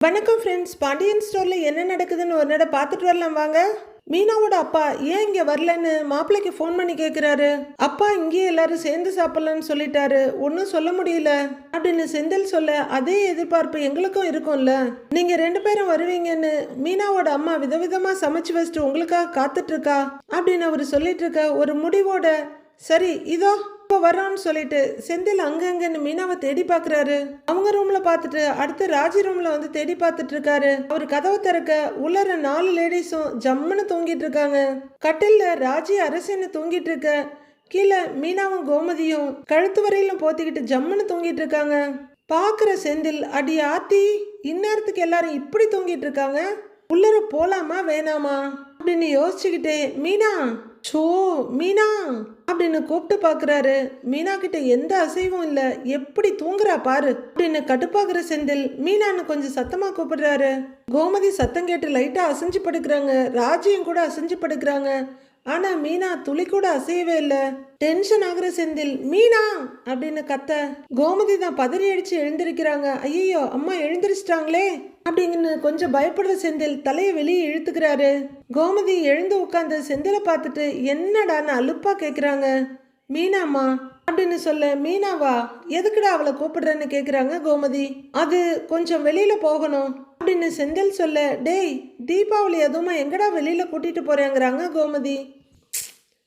வணக்கம் ஃப்ரெண்ட்ஸ் பாண்டியன் ஸ்டோரில் என்ன நடக்குதுன்னு ஒரு நட பார்த்துட்டு வரலாம் வாங்க. மீனாவோட அப்பா ஏன் இங்கே வரலன்னு மாப்பிள்ளைக்கு ஃபோன் பண்ணி கேட்குறாரு அப்பா இங்கேயே எல்லாரும் சேர்ந்து சாப்பிட்லான்னு சொல்லிட்டாரு. ஒன்றும் சொல்ல முடியல. அப்படின்னு செந்தில் சொல்ல அதே எதிர்பார்ப்பு எங்களுக்கும் இருக்கும்ல. நீங்கள் ரெண்டு பேரும் வருவீங்கன்னு மீனாவோட அம்மா விதவிதமாக சமைச்சு வச்சுட்டு உங்களுக்காக காத்துட்ருக்கா அப்படின்னு அவர் சொல்லிட்டு இருக்க ஒரு முடிவோட சரி இதோ. வரோன்னு சொல்லிட்டு செந்தில் அங்கங்கன்னு மீனாவை தேடி பார்க்கறாரு அவங்க ரூம்ல பார்த்துட்டு அடுத்து ராஜி ரூம்ல வந்து தேடி பார்த்துட்டு இருக்காரு. அவர் கதவை திறக்க உள்ளர நாலு லேடிஸும் ஜம்முன்னு தூங்கிட்டு இருக்காங்க. கட்டில்ல ராஜி அரசன்னு தூங்கிட்டு இருக்க. கீழே மீனாவும் கோமதியும் கழுத்து வரையிலும் போத்திக்கிட்டு ஜம்முன்னு தூங்கிட்டு இருக்காங்க. பார்க்குற செந்தில் அடி ஆத்தி இந்நேரத்துக்கு எல்லாரும் இப்படி தூங்கிட்டு இருக்காங்க? உள்ளர போலாமா வேணாமா? அப்படின்னு யோசிச்சுக்கிட்டே மீனா சோ மீனா அப்படின்னு கூப்பிட்டு பார்க்குறாரு மீனா கிட்ட எந்த அசைவும் இல்லை. எப்படி தூங்குறா பாரு. அப்படின்னு கடுப்பாகிற செந்தில் மீனான்னு கொஞ்சம் சத்தமாக கூப்பிடுறாரு. கோமதி சத்தம் கேட்டு லைட்டாக அசைஞ்சு படுக்கிறாங்க. ராஜியும் கூட அசைஞ்சு படுக்கிறாங்க. ஆனால் மீனா துளி கூட அசையவே இல்லை. டென்ஷன் ஆகுற செந்தில் மீனா! அப்படின்னு கத்த. கோமதி தான் பதறி அடித்து எழுந்திருக்கிறாங்க. ஐயோ அம்மா எழுந்திரிச்சிட்டாங்களே! அப்படிங்கன்னு கொஞ்சம் பயப்படுற செந்தில் தலையை வெளியே இழுத்துக்கிறாரு. கோமதி எழுந்து உட்காந்து செந்திலை பார்த்துட்டு என்னடான்னு அலுப்பா கேட்குறாங்க மீனாமா அப்படின்னு சொல்ல மீனாவா எதுக்குடா அவளை கூப்பிடுறேன்னு கேட்குறாங்க கோமதி. அது கொஞ்சம் வெளியில போகணும் அப்படின்னு செந்தில் சொல்ல டேய் தீபாவளி எதுவுமா எங்கடா வெளியில கூட்டிட்டு போறேங்கிறாங்க கோமதி.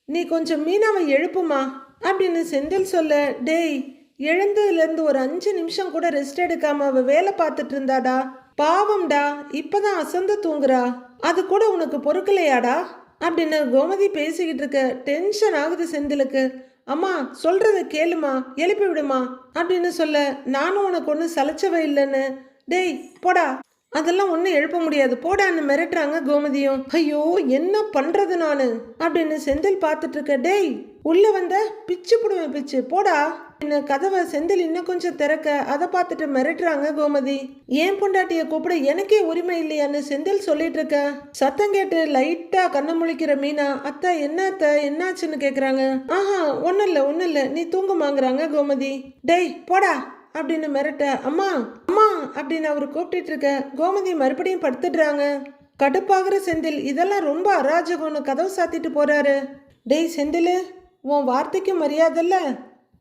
நீ கொஞ்சம் மீனாவை எழுப்புமா அப்படின்னு செந்தில் சொல்ல டேய் எழுந்ததுலேருந்து ஒரு அஞ்சு நிமிஷம் கூட ரெஸ்ட் எடுக்காம அவள் வேலை பார்த்துட்டு இருந்தாடா. பாவம்டா இப்பதான் அசந்து தூங்குறா. அது கூட உனக்கு பொறுக்கலையாடா? அப்படின்னு கோமதி பேசிக்கிட்டு இருக்க டென்ஷன் ஆகுது செந்திலுக்கு. அம்மா சொல்றத கேளுமா எழுப்பி விடுமா அப்படின்னு சொல்ல நானும் உனக்கு ஒன்றும் சலைச்சவே இல்லைன்னு. டேய் போடா. அதெல்லாம் ஒன்றும் எழுப்ப முடியாது. போடான்னு மிரட்டுறாங்க கோமதியும். ஐயோ என்ன பண்றது நான்? அப்படின்னு செந்தில் பார்த்துட்டு இருக்க டேய் உள்ள வந்த பிச்சு புடுவேன் பிச்சு. போடா. கதவை செந்தில் இன்னும் கொஞ்சம் திறக்க அதை பார்த்துட்டு மிரட்டுறாங்க கோமதி. ஏன் பொண்டாட்டிய கூப்பிட எனக்கே உரிமை இல்லையான்னு செந்தில் சொல்லிட்டு இருக்க. சத்தம் கேட்டு லைட்டா கண்ணை முழிக்கிற மீனா அத்தை என்ன அத்தை? என்னாச்சுன்னு கேக்குறாங்க. ஆஹா ஒன்னும் இல்ல ஒன்னும் இல்ல நீ தூங்குமாங்கிறாங்க கோமதி. டேய் போடா அப்படின்னு மிரட்ட அம்மா அம்மா அப்படின்னு அவர் கூப்பிட்டு இருக்க. கோமதி மறுபடியும் படுத்துடுறாங்க. கடுப்பாகிற செந்தில் இதெல்லாம் ரொம்ப அராஜகம்னு கதவு சாத்திட்டு போறாரு. டேய் செந்தில் உன் வார்த்தைக்கு மரியாதை இல்லை.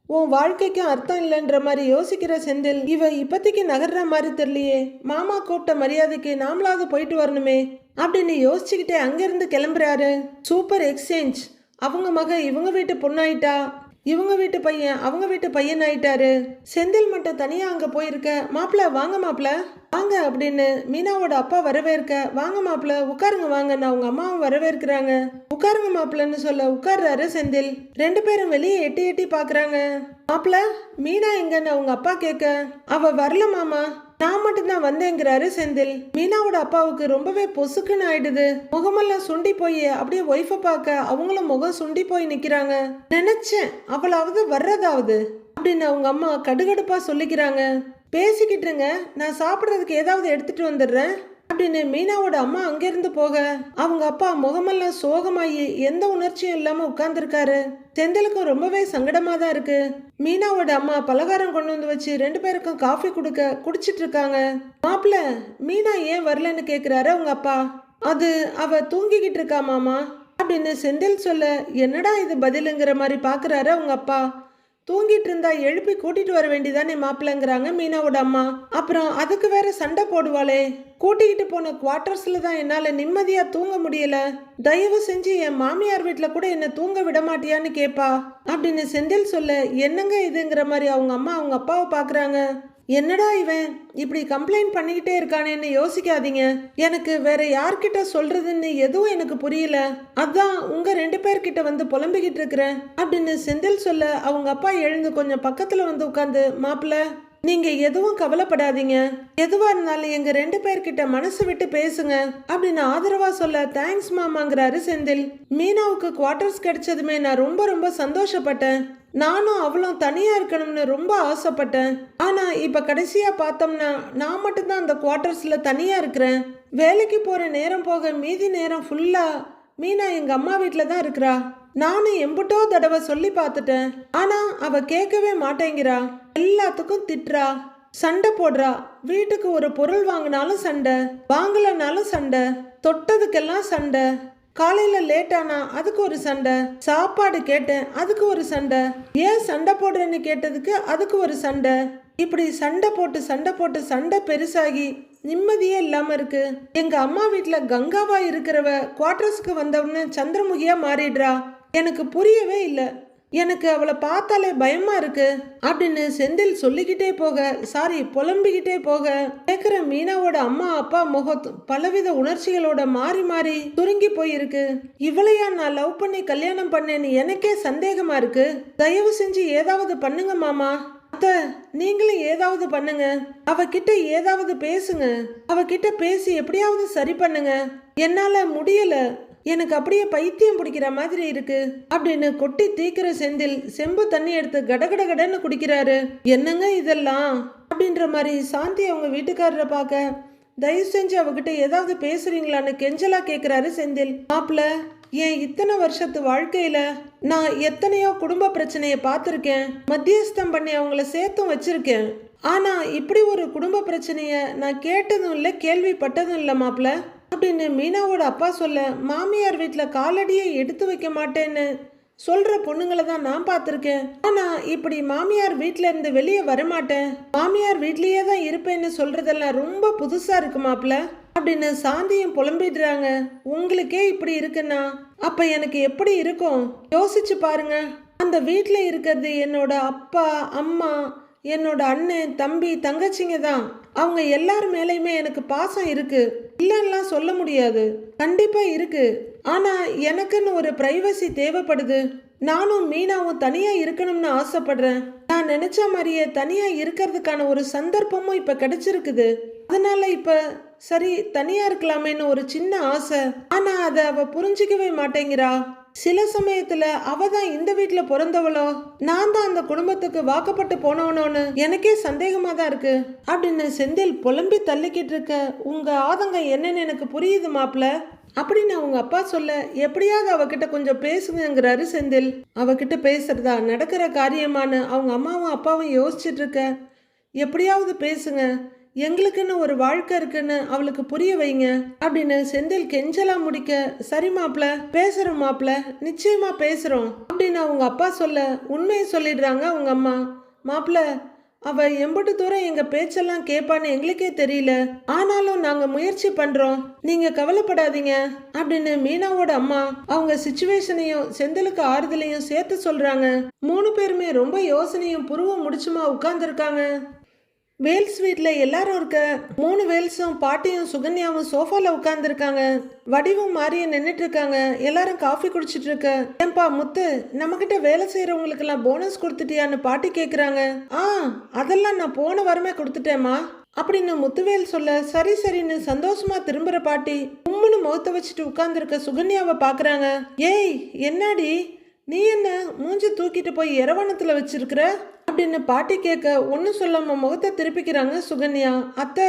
உன் வாழ்க்கைக்கும் அர்த்தம் இல்லைன்ற மாதிரி யோசிக்கிற செந்தில் இவ இப்போதைக்கு நகர்ற மாதிரி தெரியலையே. மாமா கூப்பிட்ட மரியாதைக்கு நாமளாவது போயிட்டு வரணுமே. அப்படின்னு யோசிச்சுக்கிட்டே அங்கிருந்து கிளம்புறாரு. Super exchange. அவங்க மக இவங்க வீட்டு பொண்ணாயிட்டா? இவங்க வீட்டு பையன் அவங்க வீட்டு பையன் ஆயிட்டாரு. செந்தில் மட்டும் தனியா அங்க போயிருக்க மாப்பிள்ள வாங்க மாப்பிள்ள வாங்க அப்படின்னு மீனாவோட அப்பா வரவேற்க வாங்க மாப்பிள்ள உட்காருங்க வாங்க நான் உங்க அம்மாவும் வரவேற்கிறாங்க. உட்காருங்க மாப்பிள்ளன்னு சொல்ல உட்கார்றாரு செந்தில். ரெண்டு பேரும் வெளியே எட்டி எட்டி பாக்குறாங்க. மாப்பிள்ள மீனா எங்கன்னு அவங்க அப்பா கேட்க அவ வரல மாமா. நான் மட்டும்தான் வந்தேங்கிறாரு செந்தில். மீனாவோட அப்பாவுக்கு ரொம்பவே பொசுக்குன்னு ஆயிடுது. முகமெல்லாம் சுண்டி போய் அப்படியே ஒய்ஃபை பார்க்க அவங்களும் முகம் சுண்டி போய் நிக்கிறாங்க. நினைச்சேன் அவளாவது வர்றதாவது அப்படின்னு அவங்க அம்மா கடுகடுப்பா சொல்லிக்கிறாங்க. பேசிக்கிட்டுருங்க நான் சாப்பிட்றதுக்கு ஏதாவது எடுத்துட்டு வந்துடுறேன். அப்படின்னு மீனாவோட அம்மா அங்கிருந்து போக அவங்க அப்பா முகமெல்லாம் சோகமாயி எந்த உணர்ச்சியும் இல்லாம உட்கார்ந்துருக்காரு. செந்திலுக்கும் ரொம்பவே சங்கடமா தான் இருக்கு. மீனாவோட அம்மா பலகாரம் கொண்டு வந்து வச்சு ரெண்டு பேருக்கும் காஃபி கொடுக்க குடிச்சிட்டு இருக்காங்க மாப்பிள்ள மீனா ஏன் வரலன்னு கேக்குறாரு அவங்க அப்பா. அது அவ தூங்கிக்கிட்டு இருக்கா மாமா? அப்படின்னு செந்தில் சொல்ல என்னடா இது பதிலுங்கிற மாதிரி பாக்குறாரு அவங்க அப்பா. தூங்கிட்டு இருந்தா எழுப்பி கூட்டிட்டு வர வேண்டியதானே மாப்பிள்ளங்கிறாங்க மீனாவோட அம்மா. அப்புறம் அதுக்கு வேற சண்டை போடுவாளே. கூட்டிக்கிட்டு போன குவார்டர்ஸ்ல தான் என்னால நிம்மதியா தூங்க முடியல. தயவு செஞ்சு என் மாமியார் வீட்டுல கூட என்ன தூங்க விட மாட்டியான்னு கேப்பா. அப்படின்னு செந்தில் சொல்ல என்னங்க இதுங்கிற மாதிரி அவங்க அம்மா அவங்க அப்பாவை பாக்குறாங்க? என்னடா இவன்? இப்படி கம்ப்ளைண்ட் பண்ணிக்கிட்டே இருக்கானேன்னு யோசிக்காதீங்க. எனக்கு வேற யார்கிட்ட சொல்றதுன்னு எதுவும் எனக்கு புரியல. அதான் உங்க ரெண்டு பேர்கிட்ட வந்து புலம்பிக்கிட்டு இருக்கிறேன். அப்படின்னு செந்தில் சொல்ல அவங்க அப்பா எழுந்து கொஞ்சம் பக்கத்துல வந்து உட்காந்து மாப்பிள்ள நீங்க எதுவும் கவலைப்படாதீங்க. எதுவா இருந்தாலும் எங்க ரெண்டு பேர்கிட்ட மனசு விட்டு பேசுங்க. அப்படின்னு ஆதரவா சொல்ல தேங்க்ஸ் மாமாங்கிறாரு செந்தில். மீனாவுக்கு குவார்டர்ஸ் கிடைச்சதுமே நான் ரொம்ப ரொம்ப சந்தோஷப்பட்டேன். நானும் அவளும் தனியாக இருக்கணும்னு ரொம்ப ஆசைப்பட்டேன். ஆனால் இப்போ கடைசியாக பார்த்தோம்னா நான் மட்டும்தான் அந்த குவார்ட்டர்ஸில் தனியாக இருக்கிறேன். வேலைக்கு போகிற நேரம் போக மீதி நேரம் ஃபுல்லாக மீனா எங்கள் அம்மா வீட்டில் தான் இருக்கிறா. நானும் எம்புட்டோ தடவை சொல்லி பார்த்துட்டேன். ஆனால் அவள் கேட்கவே மாட்டேங்கிறா. எல்லாத்துக்கும் திட்டுறா சண்டை போடுறா. வீட்டுக்கு ஒரு பொருள் வாங்கினாலும் சண்டை வாங்கலைனாலும் சண்டை தொட்டதுக்கெல்லாம் சண்டை. காலையில லேட்டானா அதுக்கு ஒரு சண்டை. சாப்பாடு கேட்டேன் அதுக்கு ஒரு சண்டை. ஏன் சண்டை போடுறேன்னு கேட்டதுக்கு அதுக்கு ஒரு சண்டை. இப்படி சண்டை போட்டு சண்டை போட்டு சண்டை பெருசாகி நிம்மதியே இல்லாம இருக்கு. எங்க அம்மா வீட்டில் கங்காவா இருக்கிறவ குவார்டர்ஸ்க்கு வந்தவொடனே சந்திரமுகியா மாறிடுறா. எனக்கு புரியவே இல்லை. எனக்கு அவளை பார்த்தாலே பயமா இருக்கு அப்படின்னு செந்தில் சொல்லிக்கிட்டே போக சாரி புலம்பிக்கிட்டே போக கேட்குற மீனாவோட அம்மா அப்பா முகத் பலவித உணர்ச்சிகளோட மாறி மாறி சுருங்கி போயிருக்கு. இவளையா நான் லவ் பண்ணி கல்யாணம் பண்ணேன்னு எனக்கே சந்தேகமா இருக்கு. தயவு செஞ்சு ஏதாவது பண்ணுங்க மாமா. அத்தை நீங்களும் ஏதாவது பண்ணுங்க. அவகிட்ட ஏதாவது பேசுங்க. அவகிட்ட பேசி எப்படியாவது சரி பண்ணுங்க. என்னால முடியல. எனக்கு அப்படியே பைத்தியம் பிடிக்கிற மாதிரி இருக்கு. அப்படின்னு கொட்டி தீக்கிற செந்தில் செம்பு தண்ணி எடுத்து கடகடகடன்னு குடிக்கிறாரு. என்னங்க இதெல்லாம்? அப்படின்ற மாதிரி சாந்தி அவங்க வீட்டுக்காரரை பார்க்க தயவு செஞ்சு அவகிட்ட ஏதாவது பேசுறீங்களான்னு கெஞ்சலா கேட்குறாரு செந்தில். மாப்பிள்ள என் இத்தனை வருஷத்து வாழ்க்கையில நான் எத்தனையோ குடும்ப பிரச்சனையை பார்த்துருக்கேன். மத்தியஸ்தம் பண்ணி அவங்கள சேர்த்தும் வச்சிருக்கேன். ஆனா இப்படி ஒரு குடும்ப பிரச்சனைய நான் கேட்டதும் இல்லை கேள்விப்பட்டதும் இல்லை மாப்பிள்ள அப்படின்னு மீனாவோட அப்பா சொல்ல மாமியார் வீட்டில் காலடியை எடுத்து வைக்க மாட்டேன்னு சொல்ற பொண்ணுங்களை தான் நான் பார்த்துருக்கேன். ஆனால் இப்படி மாமியார் வீட்டில் இருந்து வெளியே வரமாட்டேன். மாமியார் வீட்லேயே தான் இருப்பேன்னு சொல்றதெல்லாம் ரொம்ப புதுசா இருக்கு மாப்ள அப்படின்னு சாந்தியும் புலம்பிடுறாங்க. உங்களுக்கே இப்படி இருக்குன்னா அப்ப எனக்கு எப்படி இருக்கும்? யோசிச்சு பாருங்க. அந்த வீட்டில் இருக்கிறது என்னோட அப்பா அம்மா என்னோட அண்ணன் தம்பி தங்கச்சிங்க தான். அவங்க எல்லார் மேலேயுமே எனக்கு பாசம் இருக்கு. இல்லைன்னுலாம் சொல்ல முடியாது. கண்டிப்பா இருக்கு. ஆனா எனக்குன்னு ஒரு பிரைவசி தேவைப்படுது. நானும் மீனாவும் தனியா இருக்கணும்னு ஆசைப்படுறேன். நான் நினைச்ச மாதிரியே தனியா இருக்கிறதுக்கான ஒரு சந்தர்ப்பமும் இப்ப கிடைச்சிருக்குது. அதனால இப்ப சரி தனியா இருக்கலாமேன்னு ஒரு சின்ன ஆசை. ஆனா அதை அவ புரிஞ்சிக்கவே மாட்டேங்கிறா. சில சமயத்துல அவ தான் இந்த வீட்டுல பிறந்தவளோ? நான் தான் அந்த குடும்பத்துக்கு வாக்கப்பட்டு போனவனோன்னு எனக்கே சந்தேகமா தான் இருக்கு. அப்படின்னு செந்தில் புலம்பி தள்ளிக்கிட்டு இருக்க உங்க ஆதங்கம் என்னன்னு எனக்கு புரியுது மாப்ள. அப்படின்னு அவங்க அப்பா சொல்ல எப்படியாவது அவகிட்ட கொஞ்சம் பேசுங்கிறாரு செந்தில். அவகிட்ட பேசுறதா நடக்கிற காரியமானு அவங்க அம்மாவும் அப்பாவும் யோசிச்சுட்டு இருக்க. எப்படியாவது பேசுங்க. எங்களுக்குன்னு ஒரு வாழ்க்கை இருக்குன்னு அவளுக்கு புரிய வைங்க அப்படின்னு செந்தில் கெஞ்சலா முடிக்க சரி மாப்பிள பேசுறோம் மாப்ள நிச்சயமா பேசுறோம் அப்படின்னு அவங்க அப்பா சொல்ல உண்மையை சொல்லிடுறாங்க அவங்க அம்மா. மாப்பிள அவ எம்பட்டு தூரம் எங்க பேச்செல்லாம் கேட்பான்னு எங்களுக்கே தெரியல. ஆனாலும் நாங்க முயற்சி பண்றோம். நீங்க கவலைப்படாதீங்க அப்படின்னு மீனாவோட அம்மா அவங்க சுச்சுவேஷனையும் செந்திலுக்கு ஆறுதலையும் சேர்த்து சொல்றாங்க. மூணு பேருமே ரொம்ப யோசனையும் புருவம் முடிச்சுமா உட்கார்ந்துருக்காங்க. வேல்ஸ் வீட்டில் எல்லாரும் இருக்க மூணு வேல்ஸும் பாட்டியும் சுகன்யாவும் சோஃபால உட்காந்துருக்காங்க வடிவும் மாறிய நின்றுட்டு இருக்காங்க எல்லாரும் காஃபி குடிச்சிட்டு இருக்க ஏன்பா முத்து நம்மக்கிட்ட வேலை செய்கிறவங்களுக்கெல்லாம் போனஸ் கொடுத்துட்டியான்னு பாட்டி கேட்குறாங்க ஆ அதெல்லாம் நான் போன வாரமே கொடுத்துட்டேம்மா. அப்படின்னு முத்துவேல் சொல்ல சரி சரின்னு சந்தோஷமா திரும்புற பாட்டி உம்முன்னு முகத்தை வச்சுட்டு உட்கார்ந்துருக்க சுகன்யாவை பாக்குறாங்க. ஏய் என்னடி? நீ என்ன மூஞ்சி தூக்கிட்டு போய் இரவணத்தில் வச்சிருக்கிற? அப்படின்னு பாட்டி கேட்க ஒன்றும் சொல்லாம முகத்தை திருப்பிக்கிறாங்க சுகன்யா. அத்தை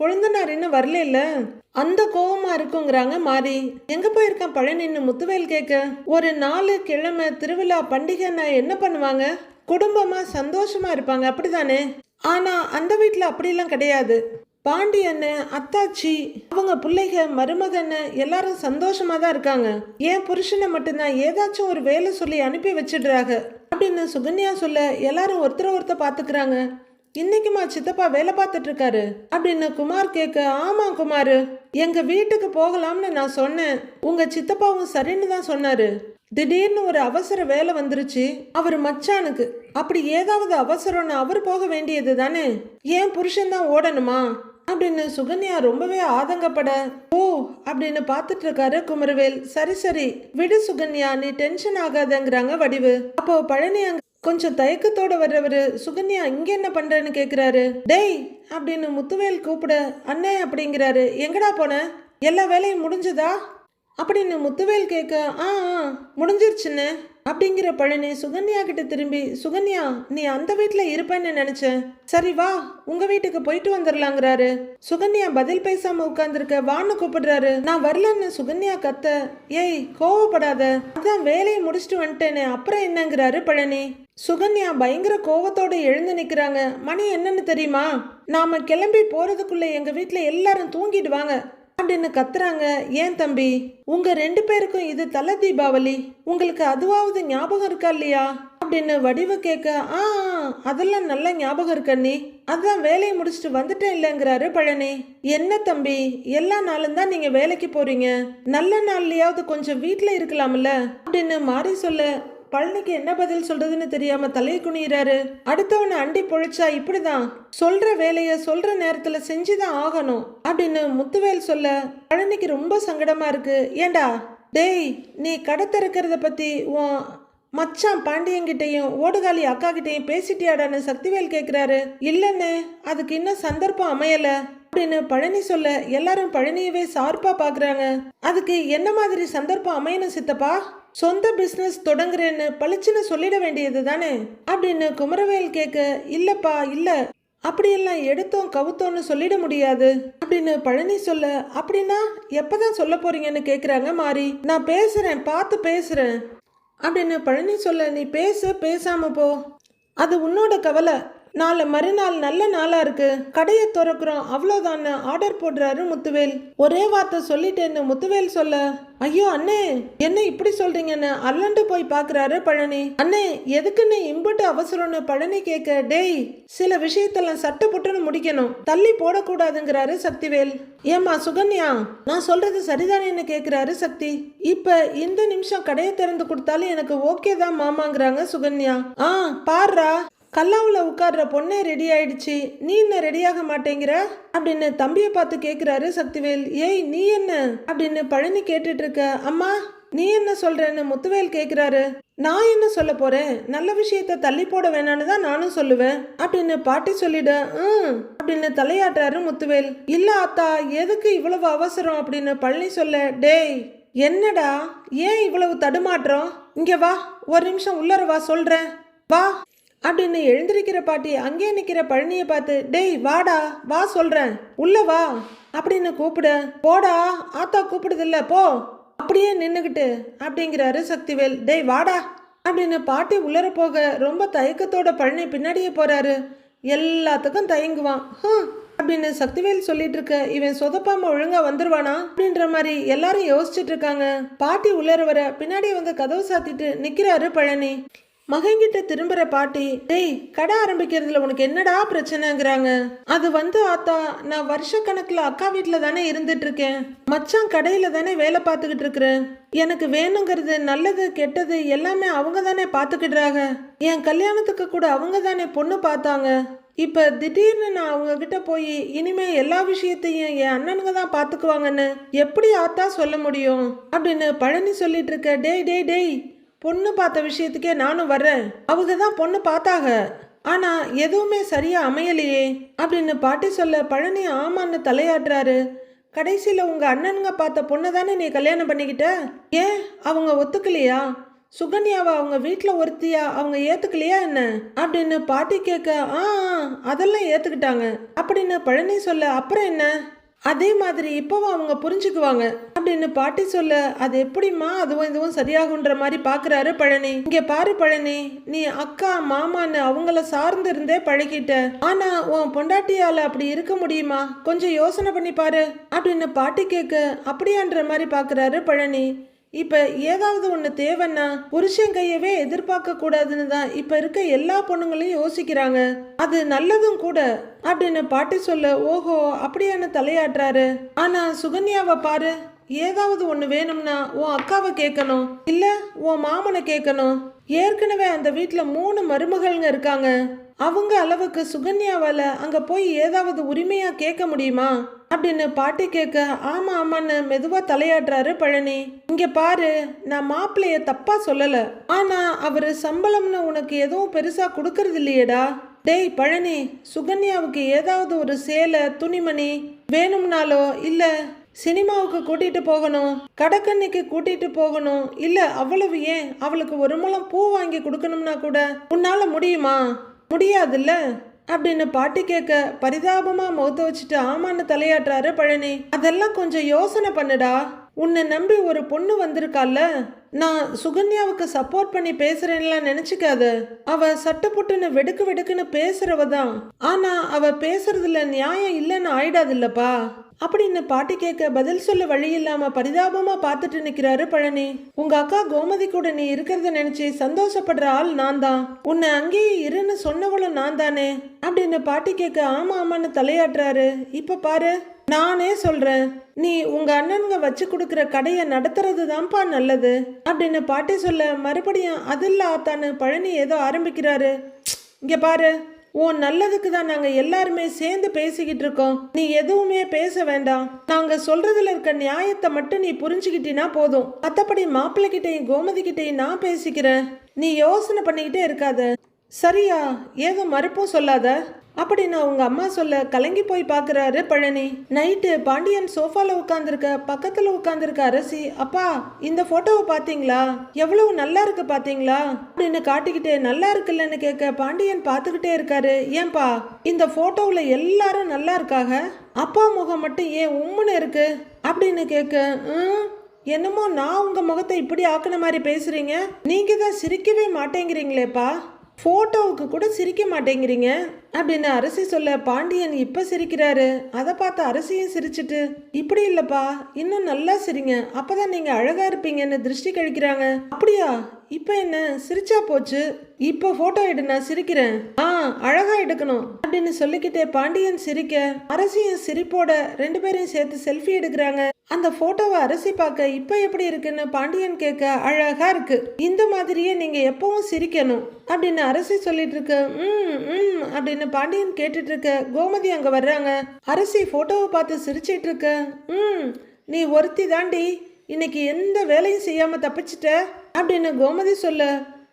கொழுந்தனார் இன்னும் வரல இல்ல? அந்த கோவமா இருக்குங்கிறாங்க மாறி. எங்க போயிருக்கான் பழனின்னு முத்துவேல் கேட்க ஒரு நாலு கிழமை திருவிழா பண்டிகைன்னா என்ன பண்ணுவாங்க? குடும்பமா சந்தோஷமா இருப்பாங்க அப்படிதானே? ஆனா அந்த வீட்டில் அப்படிலாம் கிடையாது. பாண்டி அண்ணன் அத்தாச்சி அவங்க பிள்ளைக மருமகன்னு எல்லாரும் சந்தோஷமா தான் இருக்காங்க. ஏன் புருஷனை மட்டும்தான் ஏதாச்சும் ஒரு வேலை சொல்லி அனுப்பி வச்சிடுறாங்க. அப்படின்னு சுகன்யா சொல்ல எல்லாரும் ஒருத்தர ஒருத்தர் பாத்துக்கிறாங்க இன்னைக்குமா சித்தப்பா வேலை பார்த்துட்டு இருக்காரு அப்படின்னு குமார் கேட்க ஆமா குமார் எங்க வீட்டுக்கு போகலாம்னு நான் சொன்னேன். உங்க சித்தப்பாவும் சரின்னு தான் சொன்னாரு. திடீர்னு ஒரு அவசர வேலை வந்துருச்சு. அவர் மச்சானுக்கு அப்படி ஏதாவது அவசரம்னு அவர் போக வேண்டியது தானே? ஏன் புருஷன்தான் ஓடணுமா? அப்படின்னு சுகன்யா ரொம்பவே ஆதங்கப்பட ஓ அப்படின்னு பார்த்துட்டு இருக்காரு குமரவேல். சரி சரி விடு சுகன்யா நீ டென்ஷன் ஆகாதங்கிறாங்க வடிவு. அப்போ பழனி அங்க கொஞ்சம் தயக்கத்தோட வர்றவரு சுகன்யா இங்க என்ன பண்றேன்னு கேக்குறாரு. டேய் அப்படின்னு முத்துவேல் கூப்பிட அண்ணே அப்படிங்கிறாரு. எங்கடா போன? எல்லா வேலையும் முடிஞ்சதா? அப்படின்னு முத்துவேல் கேட்க ஆ ஆ முடிஞ்சிருச்சுன்னு. அப்படிங்கிற பழனி சுகன்யா கிட்ட திரும்பி சுகன்யா நீ அந்த வீட்டில் இருப்பேன்னு நினைச்சேன் சரி வா உங்க வீட்டுக்கு போயிட்டு வந்துடலாங்கிறாரு சுகன்யா பதில் பேசாம உட்கார்ந்துருக்க வான்னு கூப்பிடுறாரு. நான் வரலன்னு சுகன்யா கத்த ஏய் கோவப்படாத. அதான் வேலையை முடிச்சுட்டு வந்துட்டேனே அப்புறம் என்னங்கிறாரு பழனி. சுகன்யா பயங்கர கோவத்தோடு எழுந்து நிற்கிறாங்க மணி என்னன்னு தெரியுமா? நாம கிளம்பி போறதுக்குள்ள எங்க வீட்டில் எல்லாரும் தூங்கிடுவாங்க. அப்படின்னு கத்துறாங்க. ஏன் தம்பி? உங்க ரெண்டு பேருக்கும் இது தலை தீபாவளி. உங்களுக்கு அதுவாவது ஞாபகம் இருக்கா இல்லையா? அப்படின்னு வடிவு கேட்க ஆ அதெல்லாம் நல்ல ஞாபகம் இருக்கண்ணி அதான் வேலையை முடிச்சுட்டு வந்துட்டேன் இல்லைங்கிறாரு பழனி. என்ன தம்பி? எல்லா நாளும் தான் நீங்க வேலைக்கு போறீங்க. நல்ல நாள்லயாவது கொஞ்சம் வீட்டில் இருக்கலாம்ல? அப்படின்னு மாறி சொல்ல பழனிக்கு என்ன பதில் சொல்றதுன்னு தெரியாம தலையை குனிகிறாரு அடுத்தவனை அண்டி பொழிச்சா இப்படிதான். சொல்ற வேலைய சொல்ற நேரத்துல செஞ்சுதான் ஆகணும் அப்படின்னு முத்துவேல் சொல்ல பழனிக்கு ரொம்ப சங்கடமா இருக்கு. ஏண்டா? டேய் நீ கடை திறக்கிறத பத்தி உன் மச்சான் பாண்டியங்கிட்டையும் ஓடுகாலி அக்கா கிட்டையும் பேசிட்டியாடான்னு சக்திவேல் கேட்குறாரு இல்லைன்னு அதுக்கு இன்னும் சந்தர்ப்பம் அமையல அப்படின்னு பழனி சொல்ல எல்லாரும் பழனியவே சார்பா பாக்குறாங்க. அதுக்கு என்ன மாதிரி சந்தர்ப்பம் அமையணும் சித்தப்பா? சொந்த பிஸ்னஸ் தொடங்குறேன்னு பளிச்சுன்னு சொல்லிட வேண்டியது தானே? அப்படின்னு குமரவேல் கேட்க இல்லப்பா இல்ல. அப்படியெல்லாம் எடுத்தோம் கவுத்தோன்னு சொல்லிட முடியாது. அப்படின்னு பழனி சொல்ல அப்படின்னா எப்பதான் சொல்ல போறீங்கன்னு கேக்குறாங்க மாறி நான் பேசுறேன் பார்த்து பேசுறேன். அப்படின்னு பழனி சொல்ல நீ பேசு பேசாம போ. அது உன்னோட கவலை. நாளை மறுநாள் நல்ல நாளா இருக்கு. கடையை திறக்கிறோம். அவ்வளோதான்னு ஆர்டர் போடுறாரு முத்துவேல். ஒரே வார்த்தை சொல்லிட்டேன்னு முத்துவேல் சொல்ல. ஐயோ அண்ணே என்ன இப்படி சொல்றீங்கன்னு? அல்லண்டு போய் பாக்குறாரு பழனி. அண்ணே எதுக்குன்னு இம்புட்டு அவசரம்னு பழனி கேட்க டேய் சில விஷயத்தெல்லாம் சட்டு புட்டுன்னு முடிக்கணும். தள்ளி போடக்கூடாதுங்கிறாரு சக்திவேல். ஏம்மா சுகன்யா நான் சொல்றது சரிதானேன்னு கேக்குறாரு சக்தி. இப்ப இந்த நிமிஷம் கடையை திறந்து கொடுத்தாலும் எனக்கு ஓகே தான் மாமாங்கிறாங்க சுகன்யா. ஆ பாருடா கல்லாவில் உட்கார்ற பொண்ணே ரெடி ஆயிடுச்சு. நீ என்ன ரெடியாக மாட்டேங்கிற? அப்படின்னு தம்பியை பார்த்து கேட்குறாரு சக்திவேல். ஏய் நீ என்ன? அப்படின்னு பழனி கேட்டுட்டு இருக்க அம்மா நீ என்ன சொல்றேன்னு முத்துவேல் கேட்குறாரு நான் என்ன சொல்ல போறேன்? நல்ல விஷயத்த தள்ளி போட வேணான்னு தான் நானும் சொல்லுவேன். அப்படின்னு பாட்டி சொல்லிட. ம் அப்படின்னு தலையாட்டுறாரு முத்துவேல். இல்ல அத்தா எதுக்கு இவ்வளவு அவசரம் அப்படின்னு பழனி சொல்ல. டேய் என்னடா? ஏன் இவ்வளவு தடுமாற்றம்? இங்க வா ஒரு நிமிஷம் உள்ளர வா சொல்றேன். வா. அப்படின்னு எழுந்திருக்கிற பாட்டி அங்கே நிற்கிற பழனியை பார்த்து டேய் வாடா வா சொல்கிறேன் உள்ள வா. அப்படின்னு கூப்பிட. போடா ஆத்தா கூப்பிடுதில்ல போ. அப்படியே நின்றுக்கிட்டு அப்படிங்கிறாரு சக்திவேல். டேய் வாடா. அப்படின்னு பாட்டி உள்ளர போக ரொம்ப தயக்கத்தோட பழனி பின்னாடியே போகிறாரு எல்லாத்துக்கும் தயங்குவான். ஹ அப்படின்னு சக்திவேல் சொல்லிட்டு இருக்க இவன் சொதப்பாம ஒழுங்கா வந்துருவானா? அப்படின்ற மாதிரி எல்லாரும் யோசிச்சுட்டு இருக்காங்க. பாட்டி உள்ளர வர பின்னாடி வந்து கதவு சாத்திட்டு நிக்கிறாரு பழனி. மகன்கிட்ட திரும்புற பாட்டி டேய் கடை ஆரம்பிக்கிறதுல உனக்கு என்னடா பிரச்சனைங்கிறாங்க? அது வந்து ஆத்தா நான் வருஷ கணக்குல அக்கா வீட்டில் தானே இருந்துட்டு இருக்கேன் மச்சான் கடையில தானே வேலை பார்த்துக்கிட்டு இருக்கிறேன். எனக்கு வேணுங்கிறது நல்லது கெட்டது எல்லாமே அவங்க தானே பார்த்துக்கிடுறாங்க. என் கல்யாணத்துக்கு கூட அவங்க தானே பொண்ணு பார்த்தாங்க. இப்ப திடீர்னு நான் அவங்க கிட்ட போய் இனிமே எல்லா விஷயத்தையும் என் அண்ணனுங்க தான் பாத்துக்குவாங்கன்னு எப்படி ஆத்தா சொல்ல முடியும்? அப்படின்னு பழனி சொல்லிட்டு இருக்க டேய் டேய் டேய் பொண்ணு பார்த்த விஷயத்துக்கே நானும் வர்றேன். அவங்க தான் பொண்ணு பார்த்தாங்க ஆனா எதுவுமே சரியா அமையலையே அப்படின்னு பாட்டி சொல்ல பழனி ஆமான்னு தலையாட்டுறாரு. கடைசியில் உங்க அண்ணனுங்க பார்த்த பொண்ணை தானே நீ கல்யாணம் பண்ணிக்கிட்ட? ஏன்? அவங்க ஒத்துக்கலையா? சுகன்யாவை அவங்க வீட்டில் ஒருத்தியா? அவங்க ஏத்துக்கலையா என்ன? அப்படின்னு பாட்டி கேட்க ஆ ஆ, அதெல்லாம் ஏத்துக்கிட்டாங்க. அப்படின்னு பழனி சொல்ல அப்புறம் என்ன? அதே மாதிரி இப்போவும் அவங்க புரிஞ்சுக்குவாங்க. அப்படின்னு பாட்டி சொல்ல அது எப்படிம்மா? அதுவும் இதுவும் சரியாகுன்ற மாதிரி பார்க்குறாரு பழனி. இங்கே பாரு பழனி நீ அக்கா மாமான்னு அவங்கள சார்ந்து இருந்தே பழகிட்ட. ஆனா உன் பொண்டாட்டியால் அப்படி இருக்க முடியுமா? கொஞ்சம் யோசனை பண்ணி பாரு. அப்படின்னு பாட்டி கேட்க அப்படியான்ற மாதிரி பார்க்குறாரு பழனி. இப்ப ஏதாவது ஒன்று தேவைன்னா புருஷன் கையவே எதிர்பார்க்க கூடாதுன்னு தான் இப்ப இருக்க எல்லா பொண்ணுங்களையும் யோசிக்கிறாங்க. அது நல்லதும் கூட அப்படின்னு பாட்டி சொல்ல ஓஹோ அப்படியான தலையாட்டுறாரு. ஆனா சுகன்யாவை பாரு ஏதாவது ஒன்று வேணும்னா உன் அக்காவை கேட்கணும். இல்ல உன் மாமனை கேட்கணும். ஏற்கனவே அந்த வீட்டில் மூணு மருமகள்ங்க இருக்காங்க. அவங்க அளவுக்கு சுகன்யாவால் அங்கே போய் ஏதாவது உரிமையாக கேட்க முடியுமா? அப்படின்னு பாட்டி கேட்க ஆமாம் ஆமான்னு மெதுவாக தலையாடுறாரு பழனி. இங்கே பாரு நான் மாப்பிள்ளைய தப்பாக சொல்லலை. ஆனால் அவர் சம்பளம்னு உனக்கு எதுவும் பெருசாக கொடுக்கறது இல்லையேடா. டேய் பழனி சுகன்யாவுக்கு ஏதாவது ஒரு சேலை துணிமணி வேணும்னாலோ இல்லை சினிமாவுக்கு கூட்டிட்டு போகணும் கடக்கண்ணிக்கு கூட்டிட்டு போகணும் இல்ல அவ்வளவு ஏன்? அவளுக்கு ஒரு முழம் பூ வாங்கி கொடுக்கணும்னா கூட உன்னால முடியுமா? முடியாதுல்ல? அப்படின்னு பாட்டி கேட்க பரிதாபமா முகத்த வச்சுட்டு ஆமான்னு தலையாட்டுறாரு பழனி. அதெல்லாம் கொஞ்சம் யோசனை பண்ணுடா. உன்னை நம்பி ஒரு பொண்ணு வந்திருக்கால நான் சுகன்யாவுக்கு சப்போர்ட் பண்ணி பேசுறேன்லாம் நினைச்சுக்காத. அவ சட்டப்புட்டுன்னு வெடுக்கு வெடுக்குன்னு பேசுறவ தான் ஆனா அவ பேசுறதுல நியாயம் இல்லைன்னு ஆயிடாதில்லப்பா. அப்படின்னு பாட்டி கேட்க பதில் சொல்ல வழி இல்லாம பரிதாபமா பார்த்துட்டு நிக்கிறாரு பழனி. உங்க அக்கா கோமதி கூட நீ இருக்கிறத நினைச்சு சந்தோஷப்படுற ஆள் நான் தான் உன்னை அங்கேயே இருன்னு சொன்னவளும் நான் தானே அப்படின்னு பாட்டி கேட்க ஆமா ஆமான்னு தலையாட்டுறாரு. இப்ப பாரு நானே சொல்றேன். நீ உங்க அண்ணனுங்க வச்சு கொடுக்குற கடையை நடத்துறது தான்ப்பா நல்லது. அப்படின்னு பாட்டி சொல்ல மறுபடியும் அதில்ல ஆத்தான்னு பழனி ஏதோ ஆரம்பிக்கிறாரு. இங்க பாரு. உன் நல்லதுக்கு தான் நாங்க எல்லாருமே சேர்ந்து பேசிக்கிட்டு இருக்கோம். நீ எதுவுமே பேச வேண்டாம். நாங்க சொல்றதுல இருக்க நியாயத்தை மட்டும் நீ புரிஞ்சுக்கிட்டினா போதும். மத்தபடி மாப்பிள்ளை கிட்டையும் கோமதி கிட்டையும் நான் பேசிக்கிறேன். நீ யோசனை பண்ணிக்கிட்டே இருக்காத. சரியா? ஏதோ மறுப்பும் சொல்லாத. அப்படின்னு அவங்க அம்மா சொல்ல கலங்கி போய் பார்க்குறாரு பழனி. நைட்டு பாண்டியன் சோஃபாவில் உட்காந்துருக்க பக்கத்தில் உட்காந்துருக்க அரசி அப்பா இந்த ஃபோட்டோவை பார்த்தீங்களா எவ்வளவு நல்லா இருக்கு பார்த்தீங்களா அப்படின்னு காட்டிக்கிட்டு நல்லா இருக்குல்லன்னு கேட்க பாண்டியன் பார்த்துக்கிட்டே இருக்காரு. ஏன்பா இந்த ஃபோட்டோவில் எல்லாரும் நல்லா இருக்காக? அப்பா முகம் மட்டும் ஏன் உம்முன்னு இருக்கு? அப்படின்னு கேட்க "ம், என்னமோ நான் உங்கள் முகத்தை இப்படி ஆக்கின மாதிரி பேசுகிறீங்க நீங்கள் தான் சிரிக்கவே மாட்டேங்கிறீங்களேப்பா. ஃபோட்டோவுக்கு கூட சிரிக்க மாட்டேங்கிறீங்க? அப்படின்னு அரசி சொல்ல பாண்டியன் இப்போ சிரிக்கிறாரு. அதை பார்த்து அரசியும் சிரிச்சிட்டு இப்படி இல்லைப்பா இன்னும் நல்லா சிரிங்க. அப்போதான் நீங்கள் அழகாக இருப்பீங்கன்னு திருஷ்டி கழிக்கிறாங்க. அப்படியா? இப்போ என்ன? சிரிச்சா போச்சு. இப்போ போட்டோ எடு நான் சிரிக்கிறேன். ஆ அழகா எடுக்கணும். அப்படின்னு சொல்லிக்கிட்டே பாண்டியன் சிரிக்க அரசியும் சிரிப்போட ரெண்டு பேரையும் சேர்த்து செல்ஃபி எடுக்கிறாங்க. அந்த போட்டோவை அரசி பார்க்க இப்போ எப்படி இருக்குன்னு பாண்டியன் கேட்க அழகா இருக்கு. இந்த மாதிரியே நீங்க எப்பவும் சிரிக்கணும். அப்படின்னு அரசி சொல்லிட்டு இருக்கு. ம் ம் அப்படின்னு பாண்டியன் கேட்டுட்டு இருக்க கோமதி அங்க வர்றாங்க. அரசி போட்டோவை பார்த்து சிரிச்சிட்டு இருக்க. ம் நீ ஒருத்தி தாண்டி இன்னைக்கு எந்த வேலையும் செய்யாமல் தப்பிச்சிட்ட? அப்படின்னு கோமதி சொல்ல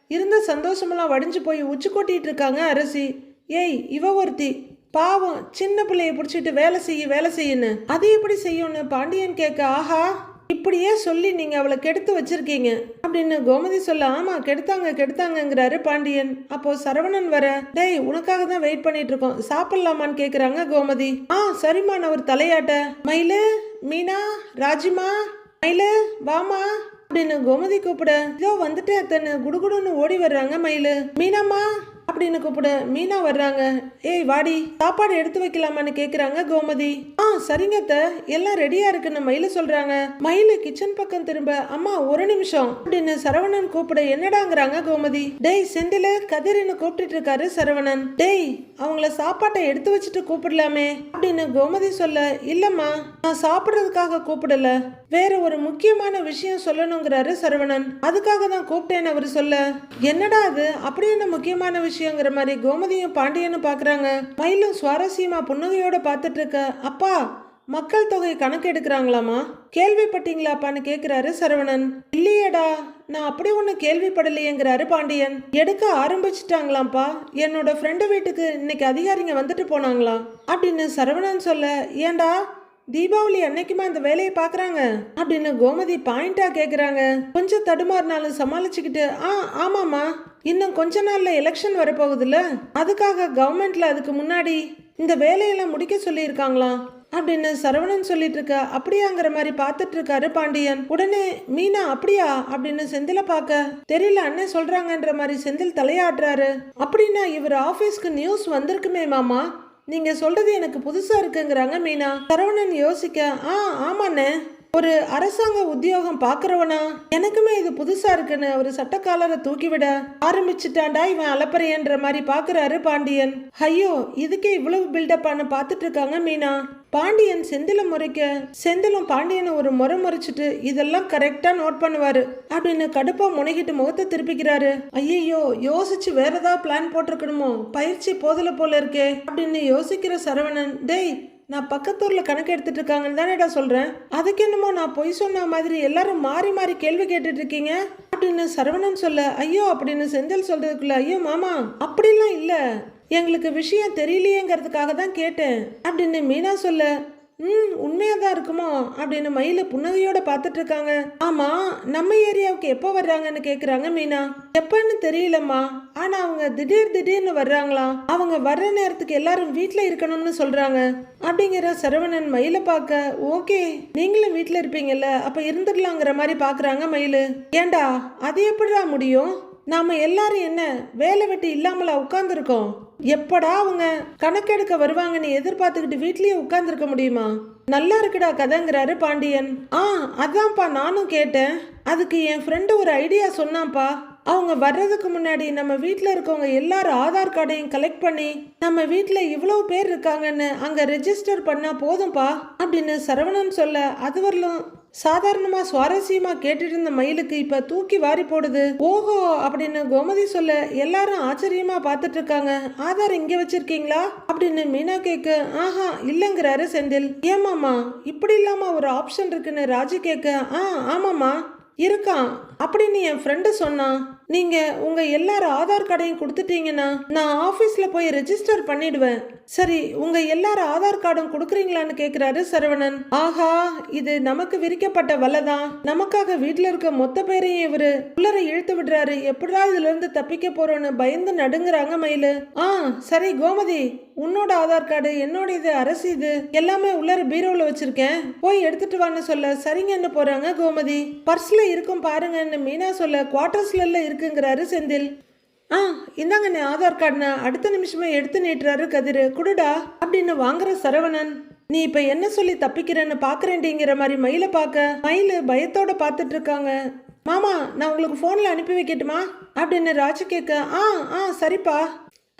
இருந்த சந்தோஷமெல்லாம் வடிஞ்சு போய் உச்சி கொட்டிகிட்டு இருக்காங்க அரசி. ஏய் இவ ஒருத்தி. பாவம் சின்ன பிள்ளைய பிடிச்சிட்டு வேலை செய்ய வேலை செய்யுன்னு. அது எப்படி செய்யும்னு பாண்டியன் கேட்க ஆஹா இப்படியே சொல்லி நீங்க அவளை கெடுத்து வச்சிருக்கீங்க. அப்படின்னு கோமதி சொல்ல ஆமா கெடுத்தாங்க கெடுத்தாங்கங்கிறாரு பாண்டியன். அப்போ சரவணன் வர டேய் உனக்காக தான் வெயிட் பண்ணிட்டு இருக்கோம். சாப்பிடலாமான்னு கேக்குறாங்க கோமதி. ஆ சரிம்மா நான் ஒரு தலையாட்ட. மயிலு மீனா ராஜிமா மயிலு வாமா. அப்படின்னு கோமதி கூப்பிட இதோ வந்துட்டு அத்தனை குடுகுடுன்னு ஓடி வர்றாங்க மயிலு. மீனாம்மா. அப்படின்னு கூப்பிட மீனா வர்றாங்க. ஏய் வாடி சாப்பாடு எடுத்து வைக்கலாமான்னு கேக்குறாங்க கோமதி. ஆ சரிங்கத்தை எல்லாம் ரெடியா இருக்குன்னு மயில சொல்றாங்க. மயில கிச்சன் பக்கம் திரும்ப அம்மா ஒரு நிமிஷம் அப்படின்னு சரவணன் கூப்பிட என்னடாங்கிறாங்க கோமதி? டேய் செந்தில கதிரின்னு கூப்பிட்டுட்டு இருக்காரு சரவணன். டேய் அவங்கள சாப்பாட்டை எடுத்து வச்சுட்டு கூப்பிடலாமே அப்படின்னு கோமதி சொல்ல இல்லம்மா நான் சாப்பிடுறதுக்காக கூப்பிடல. வேற ஒரு முக்கியமான விஷயம் சொல்லணுங்கிறாரு சரவணன். அதுக்காக தான் கூப்பிட்டேன்னு அவர் சொல்ல என்னடா அது? அப்படி என்ன முக்கியமான விஷயம்? விஷயங்கிற மாதிரி கோமதியும் பாண்டியனும் பார்க்குறாங்க மயிலும் சுவாரஸ்யமா புன்னகையோட பார்த்துட்டு இருக்க அப்பா மக்கள் தொகை கணக்கு எடுக்கிறாங்களாமா கேள்விப்பட்டீங்களாப்பான்னு கேட்குறாரு சரவணன். இல்லையேடா நான் அப்படி ஒண்ணு கேள்விப்படலையேங்கிறாரு பாண்டியன். எடுக்க ஆரம்பிச்சிட்டாங்களாம்ப்பா. என்னோட ஃப்ரெண்டு வீட்டுக்கு இன்னைக்கு அதிகாரிங்க வந்துட்டு போனாங்களாம். அப்படின்னு சரவணன் சொல்ல ஏன்டா தீபாவளி அன்னைக்குமா அந்த வேலையை பார்க்குறாங்க? அப்படின்னு கோமதி பாயிண்டா கேக்குறாங்க. கொஞ்சம் தடுமாறினாலும் சமாளிச்சுக்கிட்டு ஆ ஆமாம்மா. இன்னும் கொஞ்ச நாள்ல எலெக்ஷன் வரப்போகுதுல்ல. அதுக்காக கவர்மெண்ட்ல அதுக்கு முன்னாடி இந்த வேலையெல்லாம் முடிக்க சொல்லியிருக்காங்களாம் அப்படின்னு சரவணன் சொல்லிட்டு இருக்க அப்படியாங்கிற மாதிரி பார்த்துட்டு இருக்காரு பாண்டியன். உடனே மீனா அப்படியா? அப்படின்னு செந்தில பார்க்க தெரியல அண்ணன் சொல்றாங்கன்ற மாதிரி செந்தில் தலையாடுறாரு அப்படின்னா இவர் ஆபீஸ்க்கு நியூஸ் வந்திருக்குமே மாமா. நீங்க சொல்றது எனக்கு புதுசா இருக்குங்கிறாங்க மீனா. சரவணன் யோசிக்க ஆ ஆமாண்ணே. ஒரு அரசாங்க உத்தியோகம் பாக்குறவனா? எனக்குமே இது புதுசா இருக்குன்னு ஒரு சட்டக்காலரை தூக்கிவிட ஆரம்பிச்சுட்டாண்டா இவன் அலப்பறையன்ற மாதிரி பாக்குறாரு பாண்டியன். ஐயோ இதுக்கே இவ்வளவு பில்டப்பான்னு பாத்துட்டு இருக்காங்க மீனா. பாண்டியன் செந்தில முறைக்க செந்திலும் பாண்டியனை ஒரு முறை முறைச்சிட்டு இதெல்லாம் கரெக்டா நோட் பண்ணுவாரு அப்படின்னு கடுப்பா முனைகிட்டு முகத்தை திருப்பிக்கிறாரு. ஐயையோ யோசிச்சு வேற ஏதாவது பிளான் போட்டிருக்கணுமோ? பயிற்சி போதல போல இருக்கே அப்படின்னு யோசிக்கிற சரவணன் டேய் நான் பக்கத்தூர்ல கணக்கு எடுத்துட்டு இருக்காங்கன்னு தானேடா சொல்றேன். அதுக்கு என்னமோ நான் பொய் சொன்ன மாதிரி எல்லாரும் மாறி மாறி கேள்வி கேட்டுட்டு இருக்கீங்க? அப்படின்னு சரவணன் சொல்ல ஐயோ அப்படின்னு செந்தில் சொல்றதுக்குள்ள ஐயோ மாமா அப்படிலாம் இல்ல. எங்களுக்கு விஷயம் தெரியலையேங்கிறதுக்காக தான் கேட்டேன். அப்படின்னு மீனா சொல்ல ம் உண்மையாக தான் இருக்குமோ? அப்படின்னு மயில புன்னகையோட பார்த்துட்டு இருக்காங்க. ஆமா நம்ம ஏரியாவுக்கு எப்போ வர்றாங்கன்னு கேட்குறாங்க மீனா. எப்பன்னு தெரியலம்மா. ஆனா அவங்க திடீர் திடீர்னு வர்றாங்களாம் அவங்க வர்ற நேரத்துக்கு எல்லாரும் வீட்டில் இருக்கணும்னு சொல்றாங்க. அப்படிங்கிற சரவணன் மயில பார்க்க ஓகே நீங்களும் வீட்டில் இருப்பீங்கல்ல அப்ப இருந்துடலாங்கிற மாதிரி பாக்குறாங்க மயில். ஏண்டா அது எப்படிடா முடியும்? நாம எல்லாரும் என்ன வேலை வெட்டி இல்லாமலா உட்கார்ந்துருக்கோம்? எப்படா அவங்க கணக்கெடுக்க வருவாங்கன்னு எதிர்பார்த்துக்கிட்டு வீட்லயே உட்கார்ந்துருக்க முடியுமா? நல்லா இருக்குடா கதைங்கிறாரு பாண்டியன். ஆ அதான்ப்பா நானும் கேட்டேன். அதுக்கு என் ஃப்ரெண்டு ஒரு ஐடியா சொன்னான்ப்பா. அவங்க வர்றதுக்கு முன்னாடி நம்ம வீட்டில் இருக்கவங்க எல்லாரும் ஆதார் கார்டையும் கலெக்ட் பண்ணி நம்ம வீட்டில் இவ்வளோ பேர் இருக்காங்கன்னு அங்கே ரெஜிஸ்டர் பண்ணால் போதும்ப்பா அப்படின்னு சரவணன் சொல்ல அதுவரலும் சாதாரணமா சுவாரஸ்யமா கேட்டுட்டு இருந்த மயிலுக்கு இப்ப தூக்கி வாரி போடுது. ஓஹோ அப்படின்னு கோமதி சொல்ல எல்லாரும் ஆச்சரியமா பார்த்துட்டு இருக்காங்க. ஆதார் இங்க வச்சிருக்கீங்களா? அப்படின்னு மீனா கேக்கு ஆஹா இல்லைங்கிறாரு செந்தில். ஏமாமா இப்படி இல்லாம ஒரு ஆப்ஷன் இருக்குன்னு ராஜு கேட்க ஆ ஆமாமா இருக்கான் அப்படின்னு என் ஃப்ரெண்டு சொன்னான். நீங்க உங்க எல்லாரும் ஆதார் கார்டையும் கொடுத்துட்டீங்கன்னா நான் ஆபீஸ்ல போய் ரெஜிஸ்டர் பண்ணிடுவேன். சரி உங்க எல்லாரும் ஆதார் கார்டும் கொடுக்குறீங்களான்னு கேக்குறாரு சரவணன். ஆஹா இது நமக்கு விரிக்கப்பட்ட வலைதான் நமக்காக வீட்டுல இருக்க மொத்த பேரையும் இவரு உள்ளரை இழுத்து விடுறாரு. எப்படா இதுல இருந்து தப்பிக்க போறோம்னு பயந்து நடுங்குறாங்க மயிலு. ஆ சரி கோமதி உன்னோட ஆதார் கார்டு என்னோட இது அரசு இது எல்லாமே உள்ளர பீரோல வச்சிருக்கேன். போய் எடுத்துட்டு வான்னு சொல்ல சரிங்கன்னு போறாங்க கோமதி. பர்ஸ்ல இருக்கும் பாருங்கன்னு மீனா சொல்ல குவார்டர்ஸ்ல இருக்குங்கிறாரு செந்தில். ஆ இந்தாங்கண்ணே ஆதார் கார்டுண்ணே அடுத்த நிமிஷமே எடுத்து நீட்டுறாரு கதிரு. குடுடா அப்படின்னு வாங்குற சரவணன். நீ இப்ப என்ன சொல்லி தப்பிக்கிறேன்னு பாக்குறேன்டிங்கிற மாதிரி மயில பார்க்க மயில் பயத்தோட பார்த்துட்டு இருக்காங்க மாமா நான் உங்களுக்கு ஃபோனில் அனுப்பி வைக்கட்டுமா? அப்படின்னு ராஜு கேட்க ஆ ஆ சரிப்பா.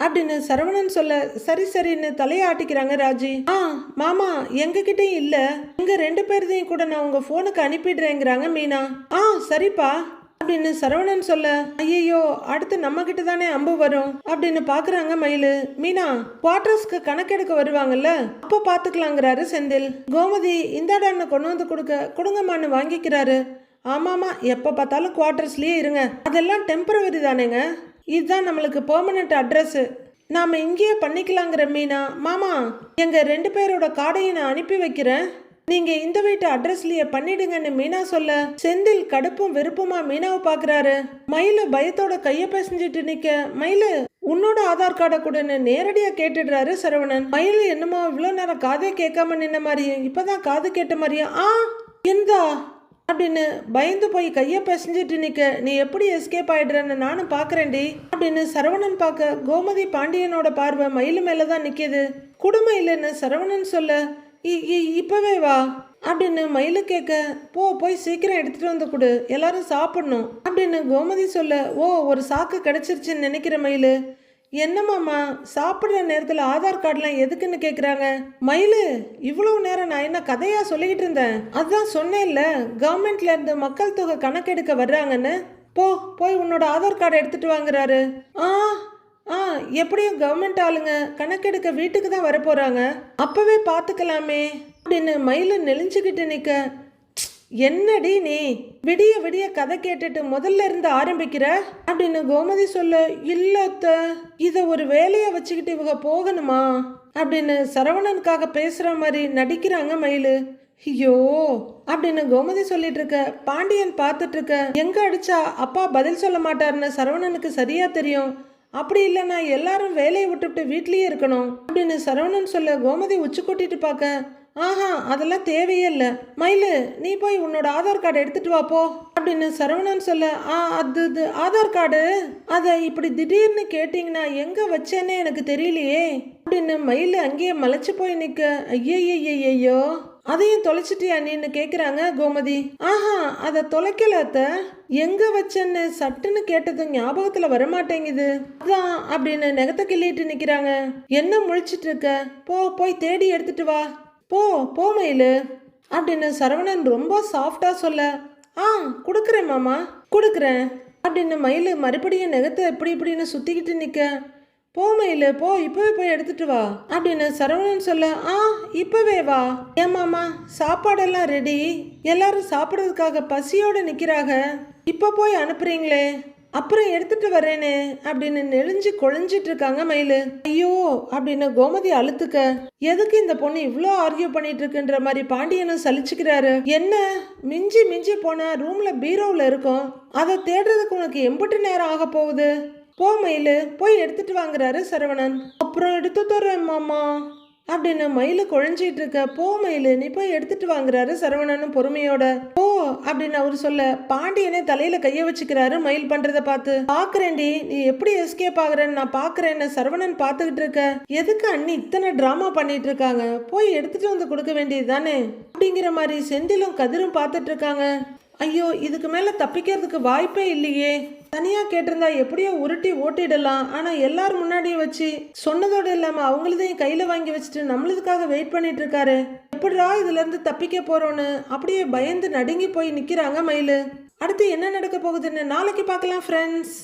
அப்படின்னு சரவணன் சொல்ல சரி சரின்னு தலையாட்டிக்கிறாங்க ராஜி. ஆ மாமா எங்ககிட்டயும் இல்லை. இல்ல இங்க ரெண்டு பேர்தையும் கூட நான் உங்க போனுக்கு அனுப்பிடுறேங்கிறாங்க மீனா. ஆ சரிப்பா. அப்படின்னு சரவணன் சொல்ல ஐயோ அடுத்து நம்ம கிட்ட தானே அம்பு வரும்? அப்படின்னு பாக்குறாங்க மயிலு. மீனா குவார்டர்ஸ்க்கு கணக்கெடுக்க வருவாங்கல்ல? அப்போ பாத்துக்கலாங்கிறாரு செந்தில். கோமதி இந்தாடான்னு கொண்டு வந்து கொடுக்க? கொடுங்கம்மான்னு வாங்கிக்கிறாரு. ஆமாமா எப்போ பார்த்தாலும் குவார்டர்ஸ்லயே இருங்க. அதெல்லாம் டெம்பரவரி தானேங்க. இதுதான் நம்மளுக்கு பெர்மனன்ட் அட்ரஸ் நாம இங்கேயே பண்ணிக்கலாங்கிற மீனா. மாமா எங்க ரெண்டு பேரோட காடையை நான் அனுப்பி வைக்கிறேன். நீங்க இந்த வீட்டு அட்ரஸ்லயே பண்ணிடுங்கன்னு மீனா சொல்ல செந்தில் கடுப்பும் வெறுப்புமா மீனாவை பாக்குறாரு. மயில பயத்தோட கைய பேசஞ்சிட்டு நிக்க மயிலு உன்னோட ஆதார் கார்டை கூடன்னு நேரடியா கேட்டுடுறாரு சரவணன். மயிலு என்னமோ இவ்வளோ நேரம் காதே கேட்காம நின்ன மாதிரியும் இப்பதான் காது கேட்ட மாதிரியும் ஆ எந்தா அப்படின்னு பயந்து போய் கையை பிசைஞ்சிட்டு நிக்க நீ எப்படி எஸ்கேப் ஆயிடுறன்னு நானும் பாக்குறேன்டி அப்படின்னு சரவணன் பார்க்க கோமதி பாண்டியனோட பார்வை மயிலு மேலே தான் நிக்குது. குடுமை இல்லைன்னு சரவணன் சொல்ல இப்போவே வா. அப்படின்னு மயில கேட்க போ போய் சீக்கிரம் எடுத்துகிட்டு வந்து கொடு. எல்லாரும் சாப்பிடணும். அப்படின்னு கோமதி சொல்ல ஓ ஒரு சாக்கு கிடச்சிருச்சுன்னு நினைக்கிற மயில்? என்னம்மாம்மா சாப்பிட்ற நேரத்தில் ஆதார் கார்டுலாம் எதுக்குன்னு கேட்குறாங்க மயிலு இவ்வளோ நேரம் நான் என்ன கதையாக சொல்லிக்கிட்டு இருந்தேன்? அதுதான் சொன்னேன்ல கவர்மெண்ட்லேருந்து மக்கள் தொகை கணக்கெடுக்க வர்றாங்கன்னு. போ போய் உன்னோட ஆதார் கார்டை எடுத்துகிட்டு வாங்குறாரு. ஆ ஆ எப்படியும் கவர்மெண்ட் ஆளுங்க கணக்கெடுக்க வீட்டுக்கு தான் வரப்போகிறாங்க அப்போவே பார்த்துக்கலாமே. அப்படின்னு மயில நெளிஞ்சுக்கிட்டு நிற்க என்னடி நீ? விடிய விடிய கதை கேட்டுட்டு முதல்ல இருந்து ஆரம்பிக்கிற? அப்படின்னு கோமதி சொல்ல இல்லத்த இதை ஒரு வேலையை வச்சுக்கிட்டு இவங்க போகணுமா? அப்படின்னு சரவணனுக்காக பேசுகிற மாதிரி நடிக்கிறாங்க மயிலு. ஐயோ அப்படின்னு கோமதி சொல்லிட்டு இருக்க. பாண்டியன் பார்த்துட்டு இருக்க. எங்க அடிச்சா அப்பா பதில் சொல்ல மாட்டாருன்னு சரவணனுக்கு சரியா தெரியும். அப்படி இல்லைன்னா எல்லாரும் வேலையை விட்டுவிட்டு வீட்லேயே இருக்கணும். அப்படின்னு சரவணன் சொல்ல கோமதி உச்சி கொட்டிட்டு பார்க்க ஆஹா அதெல்லாம் தேவையே இல்லை. மயிலு நீ போய் உன்னோட ஆதார் கார்டு எடுத்துட்டு வா போ. அப்படின்னு சரவணன் சொல்ல ஆ அது இது ஆதார் கார்டு? அதை இப்படி திடீர்னு கேட்டிங்கன்னா எங்கே வச்சேன்னே எனக்கு தெரியலையே. அப்படின்னு மயிலு அங்கேயே மலைச்சு போய் நிற்க ஐயோ அதையும் தொலைச்சிட்டியா நீன்னு கேட்குறாங்க கோமதி. ஆஹா அதை தொலைக்கலாத்த எங்கே எங்க வச்சேன்னு சட்டுன்னு கேட்டது ஞாபகத்துல வரமாட்டேங்குது. அதான் அப்படின்னு நெகத்தை கிள்ளிட்டு நிக்கிறாங்க. என்ன முழிச்சிட்டு இருக்க? போ போய் தேடி எடுத்துட்டு வா. போ போ மயிலு. அப்படின்னு சரவணன் ரொம்ப சாஃப்டா சொல்ல ஆ கொடுக்குறேன் மாமா கொடுக்குறேன். அப்படின்னு மயில் மறுபடியும் நெகத்தை இப்படி இப்படின்னு சுத்திக்கிட்டு நிக்க. போ மயிலு போ இப்போவே போய் எடுத்துட்டு வா. அப்படின்னு சரவணன் சொல்ல ஆ இப்போவே வா. ஏமாமா சாப்பாடெல்லாம் ரெடி எல்லாரும் சாப்பிட்றதுக்காக பசியோடு நிற்கிறாங்க இப்போ போய் அனுப்புறீங்களே? அப்புறம் எடுத்துட்டு வரேனே அப்படின்னு நெளிஞ்சு கொழிஞ்சிட்டு இருக்காங்க மயிலு. ஐயோ அப்படின்னு கோமதி அழுத்துக்க. எதுக்கு இந்த பொண்ணு இவ்வளோ ஆர்கியூ பண்ணிட்டு இருக்குன்ற மாதிரி பாண்டியனும் சலிச்சுக்கிறாரு. என்ன மிஞ்சி மிஞ்சி போன ரூம்ல பீரோவில் இருக்கும். அதை தேடுறதுக்கு உனக்கு எம்பட்டு நேரம் ஆக போகுது? போ மயிலு. போய் எடுத்துட்டு வாங்குறாரு சரவணன். அப்புறம் எடுத்து தர்றேன் மாமா. அப்படின்னு மயில குழஞ்சிட்டு இருக்க. போ மயிலு. நீ போய் எடுத்துட்டு வாங்குறாரு சரவணனும் பொறுமையோட. போ அப்படின்னு அவர் சொல்ல. பாண்டியனே தலையில கைய வச்சுக்கிறாரு மயில் பண்றத பார்த்து. பாக்குறேன்டி நீ எப்படி எஸ்கேப் ஆகுறேன்னு நான் பாக்குறேன்னு சரவணன் பார்த்துக்கிட்டு இருக்க. எதுக்கு அண்ணி இத்தனை டிராமா பண்ணிட்டு இருக்காங்க? போய் எடுத்துட்டு வந்து கொடுக்க வேண்டியது தானே? அப்படிங்கிற மாதிரி செந்திலும் கதிரும் பார்த்துட்டு இருக்காங்க. ஐயோ இதுக்கு மேல தப்பிக்கிறதுக்கு வாய்ப்பே இல்லையே. தனியாக கேட்டிருந்தா எப்படியோ உருட்டி ஓட்டிடலாம். ஆனால் எல்லாரும் முன்னாடியும் வச்சு சொன்னதோடு இல்லாமல் அவங்களதையும் கையில் வாங்கி வச்சுட்டு நம்மளுதுக்காக வெயிட் பண்ணிட்டு இருக்காரு. எப்படிடா இதுலேருந்து தப்பிக்க போகிறோன்னு அப்படியே பயந்து நடுங்கி போய் நிற்கிறாங்க மயில். அடுத்து என்ன நடக்க போகுதுன்னு நாளைக்கு பார்க்கலாம் ஃப்ரெண்ட்ஸ்